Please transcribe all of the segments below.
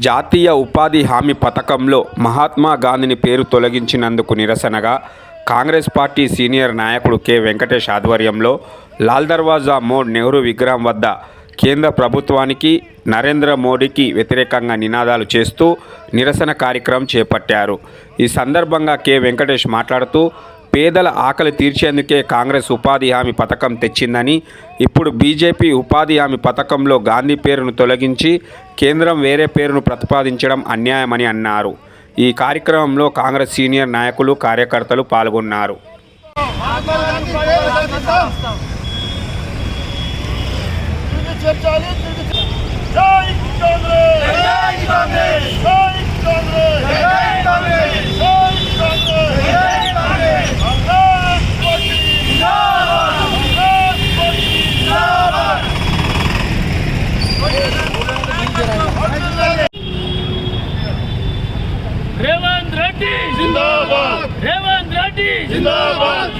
జాతీయ ఉపాధి హామీ పథకంలో మహాత్మా గాంధీని పేరు తొలగించినందుకు నిరసనగా కాంగ్రెస్ పార్టీ సీనియర్ నాయకుడు కె. వెంకటేష్ ఆధ్వర్యంలో లాల్ దర్వాజా మోడ్ నెహ్రూ విగ్రహం వద్ద కేంద్ర ప్రభుత్వానికి నరేంద్ర మోడీకి వ్యతిరేకంగా నినాదాలు చేస్తూ నిరసన కార్యక్రమం చేపట్టారు. ఈ సందర్భంగా కె. వెంకటేష్ మాట్లాడుతూ పేదల ఆకలి తీర్చేందుకే కాంగ్రెస్ ఉపాధి హామీ పథకం తెచ్చిందని ఇప్పుడు బీజేపీ ఉపాధి హామీ పథకంలో గాంధీ పేరును తొలగించి కేంద్రం వేరే పేరును ప్రతిపాదించడం అన్యాయమని అన్నారు. ఈ కార్యక్రమంలో కాంగ్రెస్ సీనియర్ నాయకులు కార్యకర్తలు పాల్గొన్నారు. జై కాంగ్రెస్! జై కాంగ్రెస్ జై కాంగ్రెస్ జై కాంగ్రెస్ జై కాంగ్రెస్ కాంగ్రెస్ పార్టీ జిందాబాద్ కాంగ్రెస్ పార్టీ జిందాబాద్ రేవంత్ రెడ్డి జిందాబాద్ రేవంత్ రెడ్డి! జిందాబాద్!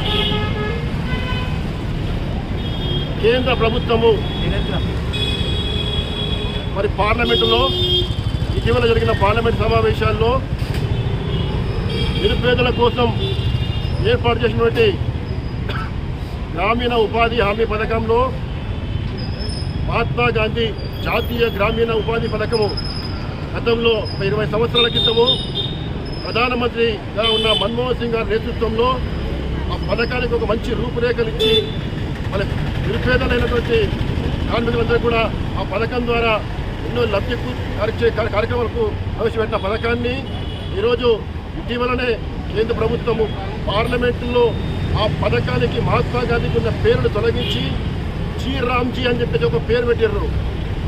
కేంద్ర ప్రభుత్వము మరి పార్లమెంటులో ఇటీవల జరిగిన పార్లమెంట్ సమావేశాల్లో నిరుపేదల కోసం ఏర్పాటు చేసినటువంటి గ్రామీణ ఉపాధి హామీ పథకంలో మహాత్మా గాంధీ జాతీయ గ్రామీణ ఉపాధి పథకము గతంలో ఒక ఇరవై సంవత్సరాల క్రితము ప్రధానమంత్రిగా ఉన్న మన్మోహన్ సింగ్ గారి నేతృత్వంలో ఆ పథకానికి ఒక మంచి రూపురేఖలు ఇచ్చి మన నిరుపేదలైనటువంటి కార్మికులందరూ కూడా ఆ పథకం ద్వారా ఎన్నో లబ్ధి కార్య కార్యక్రమాలకు ప్రవేశపెట్టిన పథకాన్ని ఈరోజు ఇటీవలనే కేంద్ర ప్రభుత్వము పార్లమెంటులో ఆ పథకానికి మహాత్మా గాంధీకి ఉన్న పేరును తొలగించి జీ రామ్జీ అని చెప్పేసి ఒక పేరు పెట్టారు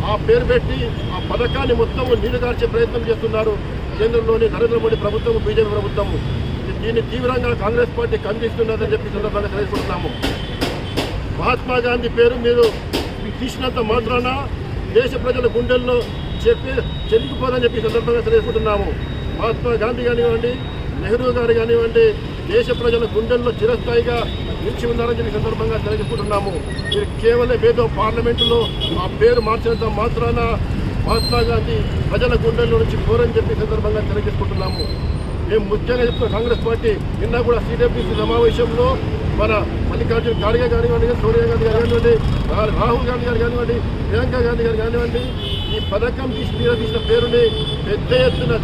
ఆ పేరు పెట్టి ఆ పథకాన్ని మొత్తం నీరుగార్చే ప్రయత్నం చేస్తున్నారు కేంద్రంలోని నరేంద్ర మోడీ ప్రభుత్వం బీజేపీ ప్రభుత్వం దీన్ని తీవ్రంగా కాంగ్రెస్ పార్టీ ఖండిస్తున్నదని చెప్పి సందర్భంగా తెలుసుకుంటున్నాము మహాత్మా గాంధీ పేరు మీరు తీసినంత మాత్రాన దేశ ప్రజల గుండెల్లో చెప్పి చెల్లిపోదని చెప్పి సందర్భంగా తెలుసుకుంటున్నాము మహాత్మా గాంధీ కానివ్వండి నెహ్రూ గారు కానివ్వండి దేశ ప్రజల గుండెల్లో చిరస్థాయిగా నిలిచి ఉన్నారని చెప్పి సందర్భంగా తెలుసుకుంటున్నాము మీరు కేవలం ఏదో పార్లమెంటులో ఆ పేరు మార్చినంత మాత్రాన మహాత్మా గాంధీ ప్రజల గుండెల్లో నుంచి కోరని చెప్పి ఈ సందర్భంగా తెలియజేసుకుంటున్నాము మేము ముఖ్యంగా చెప్తున్న కాంగ్రెస్ పార్టీ నిన్న కూడా సిడబ్ల్యూసీ సమావేశంలో మన మల్లికార్జున ఖార్గే కానివ్వండి సోనియా గాంధీ గారు కానివ్వండి రాహుల్ గాంధీ గారు కానివ్వండి ప్రియాంక గాంధీ గారు కానివ్వండి ఈ పథకం తీసి తీసిన పేరుని పెద్ద ఎత్తున